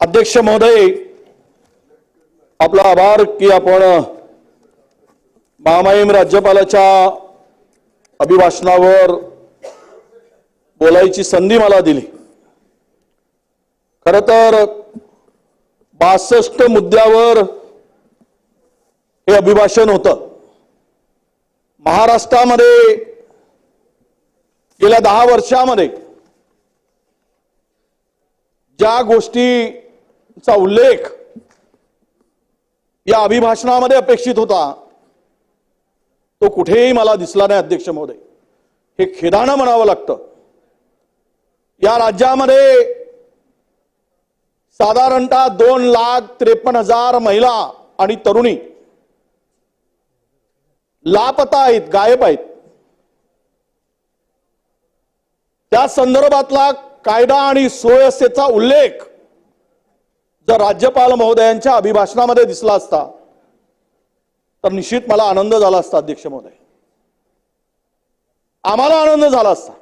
अध्यक्ष महोदय आपला आभार की आपण महामाईम राज्यपालाच्या अभिभाषणावर बोलायची संधी मला दिली. खर तर बासष्ट मुद्द्यावर हे अभिभाषण होतं. महाराष्ट्रामध्ये गेल्या दहा वर्षामध्ये ज्या गोष्टी चा उल्लेख या अभिभाषणामध्ये अपेक्षित होता. तो कुठेही मला दिसला नाही अध्यक्ष महोदय. हे खेदानं म्हणावं लागतं. या राज्यामध्ये साधारणतः दोन लाख त्रेपन्न हजार महिला आणि तरुणी लापता आहेत गायब आहेत. त्या संदर्भातला कायदा आणि सुव्यवस्थेचा उल्लेख तर राज्यपाल महोदयांच्या अभिभाषणामध्ये दिसला असता तर निश्चित मला आनंद झाला असता अध्यक्ष महोदय. आम्हाला आनंद झाला असता.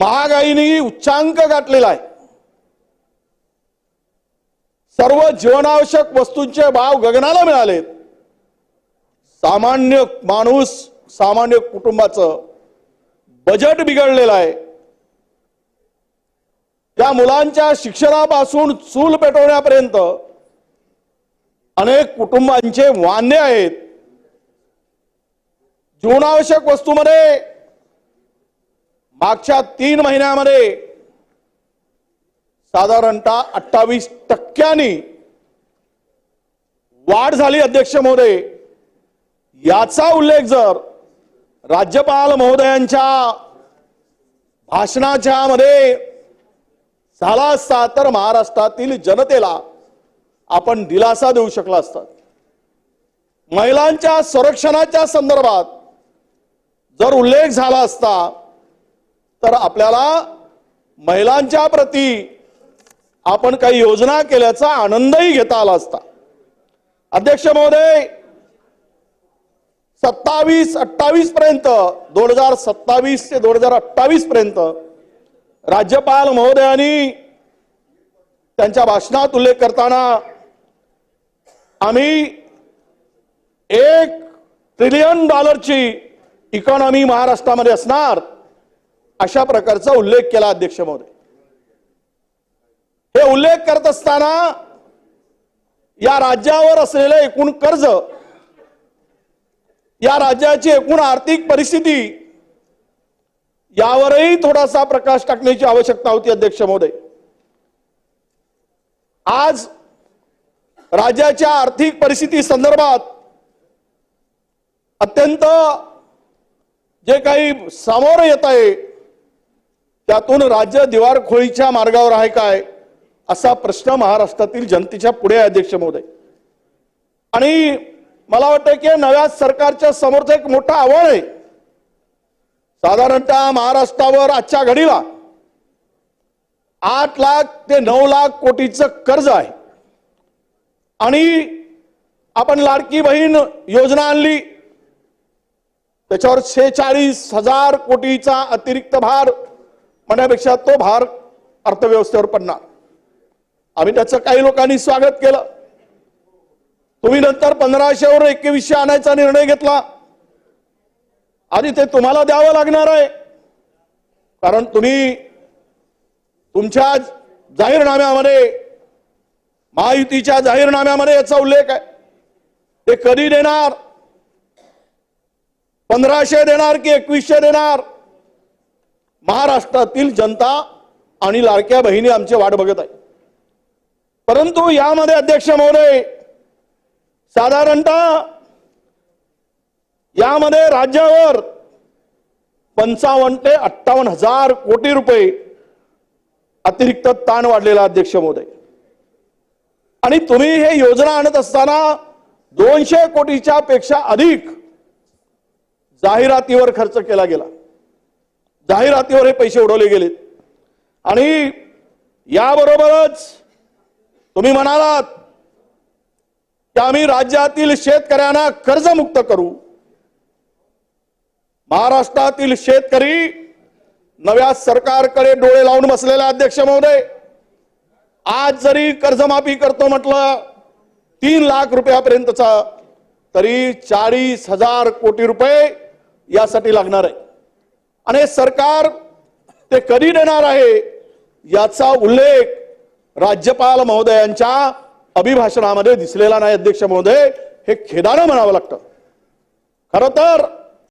महागाईने उच्चांक गाठलेला आहे. सर्व जीवनावश्यक वस्तूंचे भाव गगनाला मिळालेत सामान्य माणूस सामान्य कुटुंबाचं बजेट बिघडलेलं आहे. त्या मुलांच्या शिक्षणापासून चूल पेटवण्यापर्यंत अनेक कुटुंबांचे वांदे आहेत. जीवनावश्यक वस्तूमध्ये मागच्या तीन महिन्यामध्ये साधारणतः अठ्ठावीस टक्क्यांनी वाढ झाली अध्यक्ष महोदय. याचा उल्लेख जर राज्यपाल महोदयांच्या भाषणाच्या मध्ये झाला असता तर महाराष्ट्रातील जनतेला आपण दिलासा देऊ शकला असतात महिलांच्या संरक्षणाच्या संदर्भात जर उल्लेख झाला असता तर आपल्याला महिलांच्या प्रती आपण काही योजना केल्याचा आनंदही घेता आला असता. अध्यक्ष महोदय सत्तावीस अठ्ठावीस पर्यंत दोन हजार सत्तावीस ते दोन हजार अठ्ठावीस पर्यंत राज्यपाल महोदयांनी त्यांच्या भाषणात उल्लेख करताना आम्ही एक ट्रिलियन डॉलरची इकॉनॉमी महाराष्ट्रामध्ये असणार अशा प्रकारचा उल्लेख केला अध्यक्ष महोदय. हे उल्लेख करत असताना या राज्यावर असलेलं एकूण कर्ज या राज्याची एकूण आर्थिक परिस्थिती यावरही थोडासा प्रकाश टाकण्याची आवश्यकता होती अध्यक्ष महोदय. आज राज्याच्या आर्थिक परिस्थिती संदर्भात अत्यंत जे काही समोर येत आहे त्यातून राज्य दिवाळखोळीच्या मार्गावर आहे काय असा प्रश्न महाराष्ट्रातील जनतेच्या पुढे अध्यक्ष महोदय. आणि मला वाटतं की नव्या सरकारच्या समोरचं एक मोठं आव्हान आहे. साधारणतः महाराष्ट्रावर आजच्या घडीला आठ लाख ते नऊ लाख कोटीचं कर्ज आहे. आणि आपण लाडकी बहीण योजना आणली. त्याच्यावर शेचाळीस हजार कोटीचा अतिरिक्त भार म्हणण्यापेक्षा तो भार अर्थव्यवस्थेवर पडणार. आम्ही त्याचं काही लोकांनी स्वागत केलं. तुम्ही नंतर पंधराशेवर एकवीसशे आणायचा निर्णय घेतला. आणि ते तुम्हाला द्यावं लागणार आहे. कारण तुम्ही तुमच्या जाहीरनाम्यामध्ये महायुतीच्या जाहीरनाम्यामध्ये याचा उल्लेख आहे. ते कधी देणार? पंधराशे देणार की एकवीसशे देणार? महाराष्ट्रातील जनता आणि लाडक्या बहिणी आमची वाट बघत आहे. परंतु यामध्ये अध्यक्ष महोदय साधारणतः यामध्ये राज्यावर पंचावन्न ते अठ्ठावन्न हजार कोटी रुपये अतिरिक्त ताण वाढलेला अध्यक्ष महोदय. आणि तुम्ही हे योजना आणत असताना दोनशे कोटीच्या पेक्षा अधिक जाहिरातीवर खर्च केला गेला. जाहिरातीवर हे पैसे उडवले गेलेत. आणि याबरोबरच तुम्ही म्हणालात की आम्ही राज्यातील शेतकऱ्यांना कर्जमुक्त करू. महाराष्ट्रातील शेतकरी नव्या सरकारकडे डोळे लावून बसलेला अध्यक्ष महोदय आज जरी कर्जमाफी करतो म्हटलं तीन लाख रुपयापर्यंतचा तरी चाळीस हजार कोटी रुपये यासाठी लागणार आहे. आणि सरकार ते कधी देणार आहे याचा उल्लेख राज्यपाल महोदयांच्या अभिभाषणामध्ये दिसलेला नाही अध्यक्ष महोदय हे खेदानं म्हणावं लागतं. खरं तर